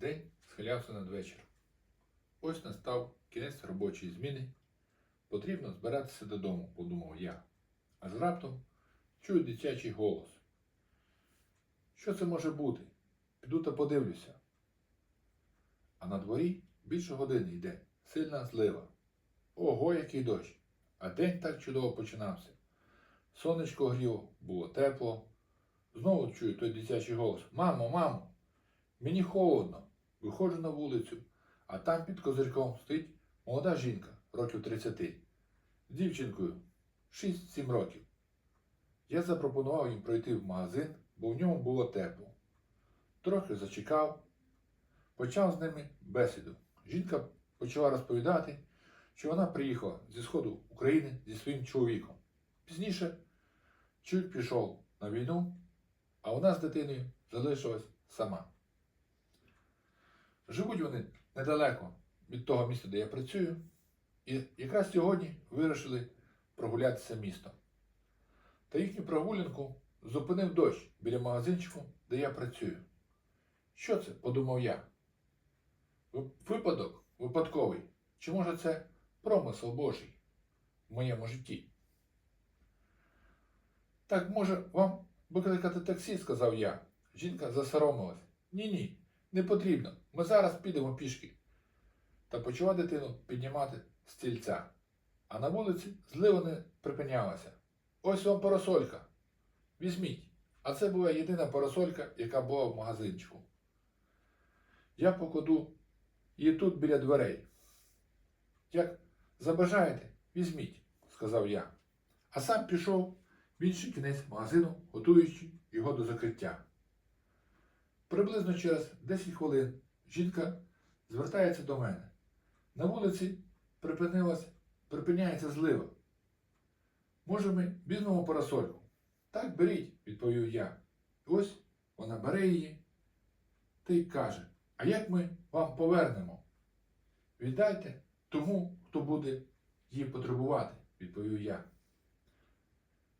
День схилявся надвечір. Ось настав кінець робочої зміни. Потрібно збиратися додому, подумав я. Аж раптом чую дитячий голос. Що це може бути? Піду та подивлюся. А на дворі більше години йде сильна злива. Ого, який дощ! А день так чудово починався. Сонечко гріло, було тепло. Знову чую той дитячий голос. Мамо, мамо, мені холодно. Виходжу на вулицю, а там під козирьком стоїть молода жінка років 30, з дівчинкою 6-7 років. Я запропонував їм пройти в магазин, бо в ньому було тепло. Трохи зачекав, почав з ними бесіду. Жінка почала розповідати, що вона приїхала зі сходу України зі своїм чоловіком. Пізніше чоловік пішов на війну, а вона з дитиною залишилась сама. Живуть вони недалеко від того міста, де я працюю, і якраз сьогодні вирішили прогулятися містом. Та їхню прогулянку зупинив дощ біля магазинчику, де я працюю. Що це? подумав я. Випадок випадковий. Чи може це промисел Божий в моєму житті? Так, може, вам викликати таксі, сказав я. Жінка засоромилась. Ні, ні, не потрібно. Ми зараз підемо пішки. Та почала дитину піднімати стільця. А на вулиці злива не припинялася. Ось вам парасолька. Візьміть. А це була єдина парасолька, яка була в магазинчику. Я покладу її тут біля дверей. Як забажаєте, візьміть, сказав я. А сам пішов в інший кінець магазину, готуючи його до закриття. Приблизно через 10 хвилин жінка звертається до мене. На вулиці припиняється злива. Може, ми візьмемо парасольку? Так, беріть, відповів я. Ось вона бере її та й каже: А як ми вам повернемо? Віддайте тому, хто буде її потребувати, відповів я.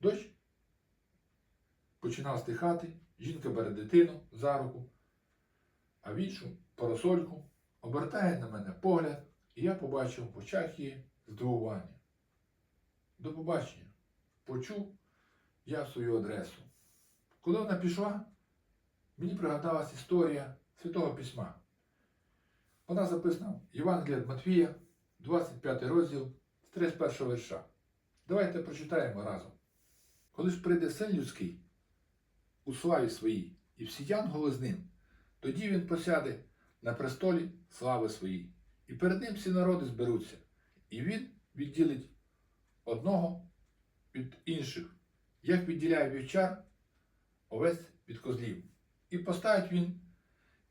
Дощ починав стихати, жінка бере дитину за руку, а в іншу парасольку обертає на мене погляд, і я побачив в очах її здивування. До побачення. Почув я свою адресу. Коли вона пішла, мені пригадалась історія Святого Письма. Вона записана в Євангелія від Матвія, 25 розділ з 31 вірша. Давайте прочитаємо разом. Коли ж прийде син людський у славі своїй, і всі янголи з ним, тоді він посяде на престолі слави своїй, і перед ним всі народи зберуться, і він відділить одного від інших, як відділяє вівчар овець від козлів. І поставить він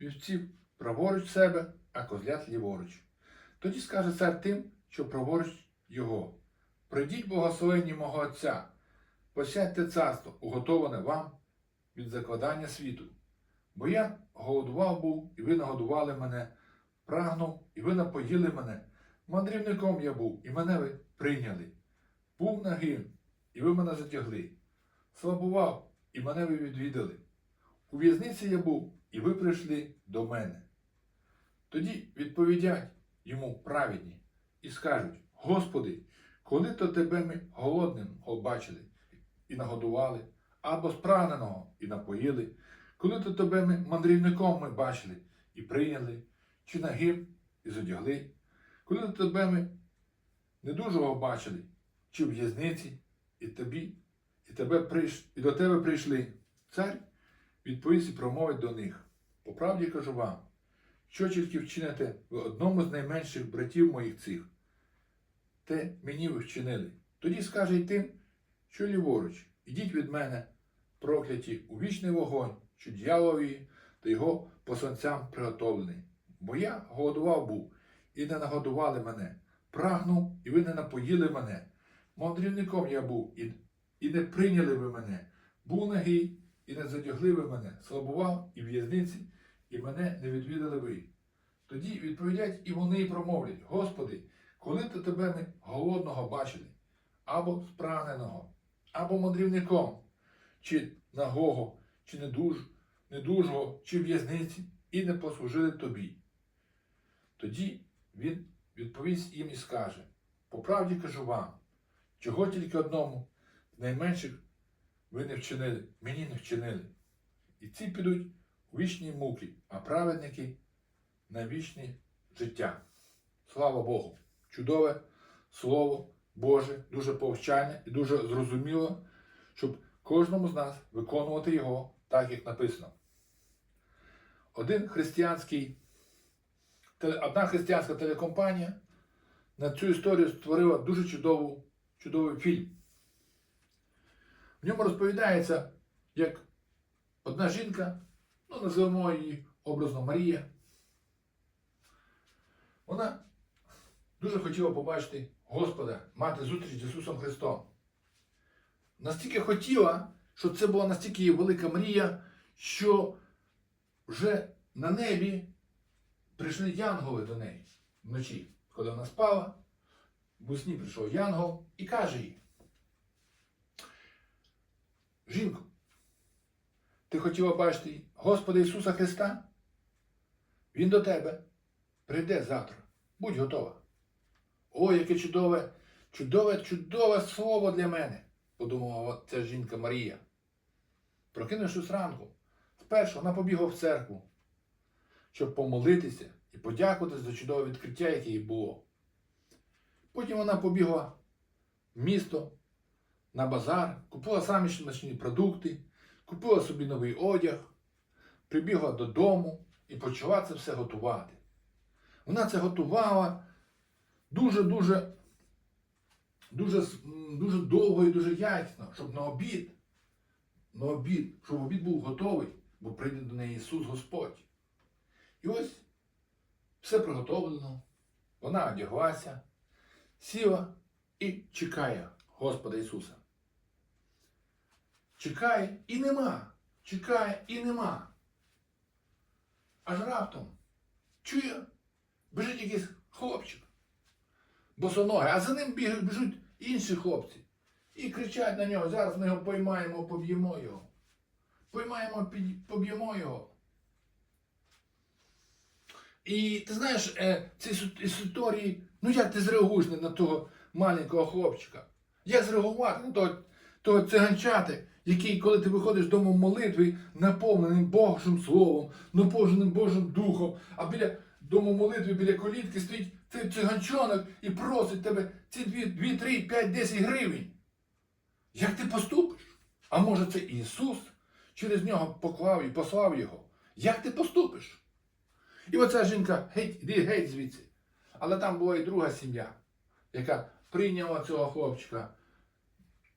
вівців праворуч себе, а козлят ліворуч. Тоді скаже цар тим, що праворуч його. Прийдіть благословенні мого Отця, посядьте царство, уготоване вам від закладання світу. Бо я голодував був, і ви нагодували мене, прагнув, і ви напоїли мене. Мандрівником я був, і мене ви прийняли. Був нагим, і ви мене затягли. Слабував, і мене ви відвідали. У в'язниці я був, і ви прийшли до мене. Тоді відповідять йому праведні і скажуть: Господи, коли то тебе ми голодним бачили і нагодували, або спраненого і напоїли, коли то тебе ми мандрівником ми бачили і прийняли, чи нагим і зодягли, коли то тебе ми недужого бачили, чи в в'язниці, і тобі, і тебе прийш... і до тебе прийшли. Цар відповість і промовить до них. По правді кажу вам, що тільки вчините ви одному з найменших братів моїх цих, те мені ви вчинили. Тоді скаже й тим, що ліворуч, ідіть від мене, прокляті у вічний вогонь, що дьяволові та його посланцям приготовлений. Бо я голодував був, і не нагодували мене, прагнув, і ви не напоїли мене. Мандрівником я був, і, і не прийняли ви мене, був нагий, і не задягли ви мене, слабував і в'язниці, і мене не відвідали ви. Тоді відповідять і вони і промовлять: Господи, коли то тебе ми голодного бачили, або спраненого, або мандрівником, чи нагого, чи недуж, недужого, чи в'язниці, і не послужили тобі. Тоді він відповість їм і скаже: По правді кажу вам, чого тільки одному з найменших ви не вчинили, мені не вчинили. І ці підуть у вічні муки, а праведники на вічне життя. Слава Богу! Чудове Слово Боже, дуже повчальне і дуже зрозуміло, щоб кожному з нас виконувати його так, як написано. Один християнський, одна християнська телекомпанія на цю історію створила дуже чудову, чудовий фільм. В ньому розповідається, як одна жінка, ну називаємо її образно Марія, вона дуже хотіла побачити Господа, мати зустріч з Ісусом Христом. Настільки хотіла, що це була настільки її велика мрія, що вже на небі прийшли янголи до неї вночі, коли вона спала. В сні прийшов янгол і каже їй: Жінко, ти хотіла бачити Господа Ісуса Христа? Він до тебе прийде завтра. Будь готова. Ой, яке чудове, чудове, чудове слово для мене, подумала ця жінка Марія. Прокинувшись ранку, спершу вона побігла в церкву, щоб помолитися і подякувати за чудове відкриття, яке їй було. Потім вона побігла в місто на базар, купила самі смачні продукти, купила собі новий одяг, прибігла додому і почала це все готувати. Вона це готувала дуже-дуже дуже, дуже довго і дуже якісно, щоб на обід, на обід, щоб обід був готовий, бо прийде до неї Ісус Господь. І ось все приготовлено, вона одяглася, сіла і чекає Господа Ісуса. Чекає і нема. Чекає і нема. Аж раптом чує, біжить якийсь хлопчик. Босоноги, а за ним біжуть інші хлопці. І кричать на нього, зараз ми його поймаємо, поб'ємо його. Поймаємо, поб'ємо його. І ти знаєш, е, ці історії, ну як ти зреагуєш на- того маленького хлопчика? Як зреагувати на того, того циганчати, який, коли ти виходиш з дому молитви, наповненим Божим Словом, наповненим Божим Духом, а біля дому молитви, біля колітки стоїть цей циганчонок і просить тебе ці 2, 2 3, 5, 10 гривень. Як ти поступиш? А може це Ісус через нього поклав і послав його? Як ти поступиш? І оця жінка геть, іди геть звідси. Але там була і друга сім'я, яка прийняла цього хлопчика,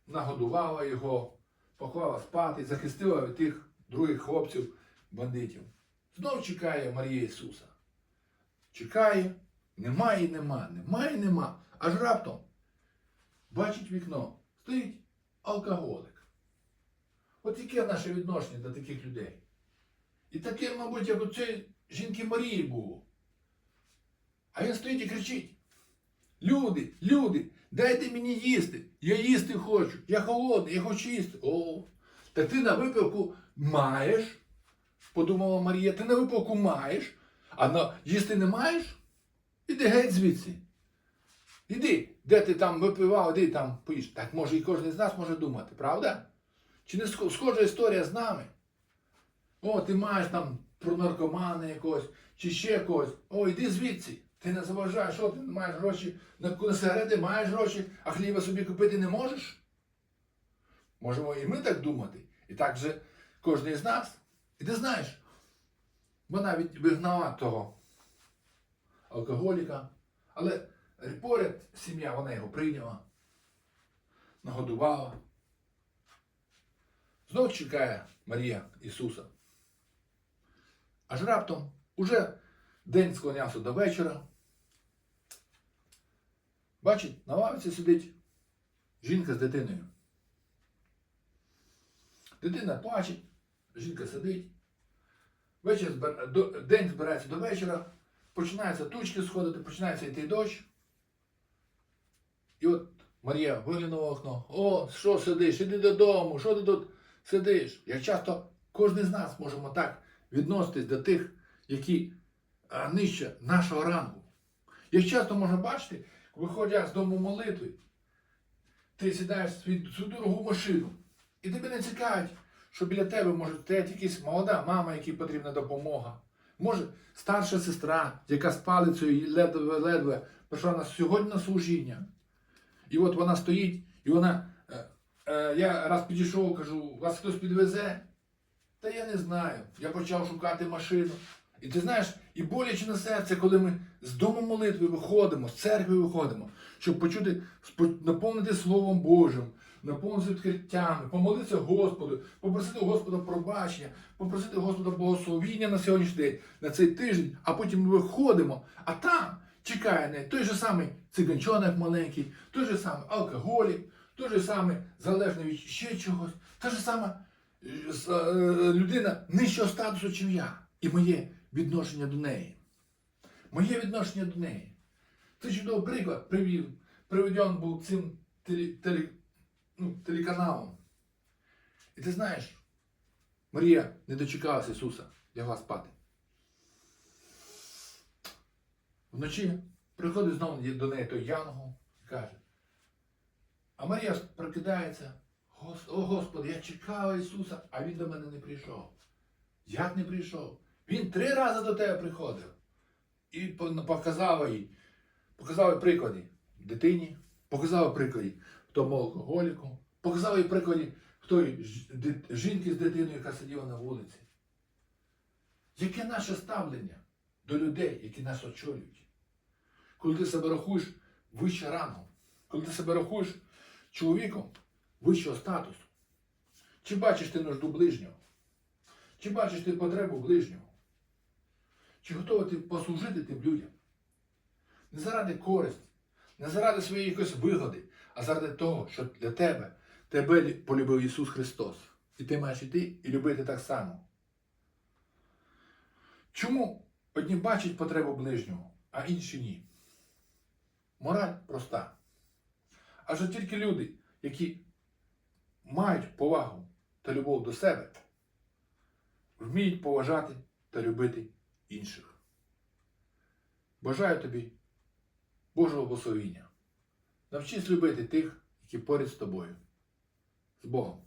нагодувала його, поклала спати, захистила від тих других хлопців, бандитів. Знов чекає Марія Ісуса. Чекає, немає і нема, немає і нема. Аж раптом бачить вікно, стоїть алкоголик. От яке наше відношення до таких людей? І таке, мабуть, як у цієї жінки Марії було. А він стоїть і кричить: Люди, люди, дайте мені їсти. Я їсти хочу. Я холодний, я хочу їсти. О, так ти на випивку маєш, подумала Марія, ти на випивку маєш, а на їсти не маєш? Іди геть звідси. Іди, де ти там випивав, іди там поїж. Так може і кожен з нас може думати, правда? Чи не схожа історія з нами? О, ти маєш там про наркомана якогось, чи ще когось. О, йди звідси. Ти не заважаєш, що ти не маєш гроші на, сигарети, маєш гроші, а хліба собі купити не можеш? Можемо і ми так думати. І так же кожен із нас. І ти знаєш, вона від, вигнала того алкоголіка, але поряд сім'я, вона його прийняла, нагодувала. Знов чекає Марія Ісуса. Аж раптом уже день склонявся до вечора. Бачить, на лавці сидить жінка з дитиною. Дитина плаче, жінка сидить. Вечір. День збирається до вечора, починаються тучки сходити, починається йти дощ. І от Марія виглянула в окно. О, що сидиш? Іди додому, що ти тут сидиш? Як часто кожен з нас можемо так відноситись до тих які нижче нашого рангу. Як часто можна бачити, виходя з дому молитви, ти сідаєш цю дорогу машину, і тебе не цікавить, що біля тебе може стояти якась молода мама, якій потрібна допомога. Може, старша сестра, яка з палицею ледве-ледве прийшла на сьогодні на служіння. І от вона стоїть, і вона. Е, я раз підійшов, кажу, вас хтось підвезе? Та я не знаю. Я почав шукати машину. І ти знаєш, і боляче на серце, коли ми з дому молитви виходимо, з церкви виходимо, щоб почути, наповнити Словом Божим, наповнитися відкриттями, помолитися Господу, попросити Господа пробачення, попросити Господа благословіння на сьогоднішній день, на цей тиждень, а потім ми виходимо, а там чекає не той же самий циганчонок маленький, той же самий алкоголік, той же самий залежний від ще чогось, та ж сама е, е, людина нижчого статусу, чим я. І моє відношення до неї. Моє відношення до неї. Це чудовий приклад привів, приведен був цим теле, теле, ну, телеканалом. І ти знаєш, Марія не дочекалася Ісуса, лягла спати. Вночі приходить знову до неї той Янгол і каже, а Марія прокидається, «Гос- о Господи, я чекала Ісуса, а Він до мене не прийшов. Як не прийшов? Він три рази до тебе приходив. І показав їй, показав приклади дитині, показав приклади тому алкоголіку, показав їй приклади тої жінки з дитиною, яка сиділа на вулиці. Яке наше ставлення до людей, які нас очолюють? Коли ти себе рахуєш вище рангом, коли ти себе рахуєш чоловіком вищого статусу, чи бачиш ти нужду ближнього? Чи бачиш ти потребу ближнього? Чи готовий ти послужити тим людям? Не заради користі, не заради своєї якоїсь вигоди, а заради того, що для тебе тебе полюбив Ісус Христос. І ти маєш іти і любити так само. Чому одні бачать потребу ближнього, а інші ні? Мораль проста. Адже тільки люди, які мають повагу та любов до себе, вміють поважати та любити інших. Бажаю тобі Божого благословіння. Навчись любити тих, які поряд з тобою. З Богом.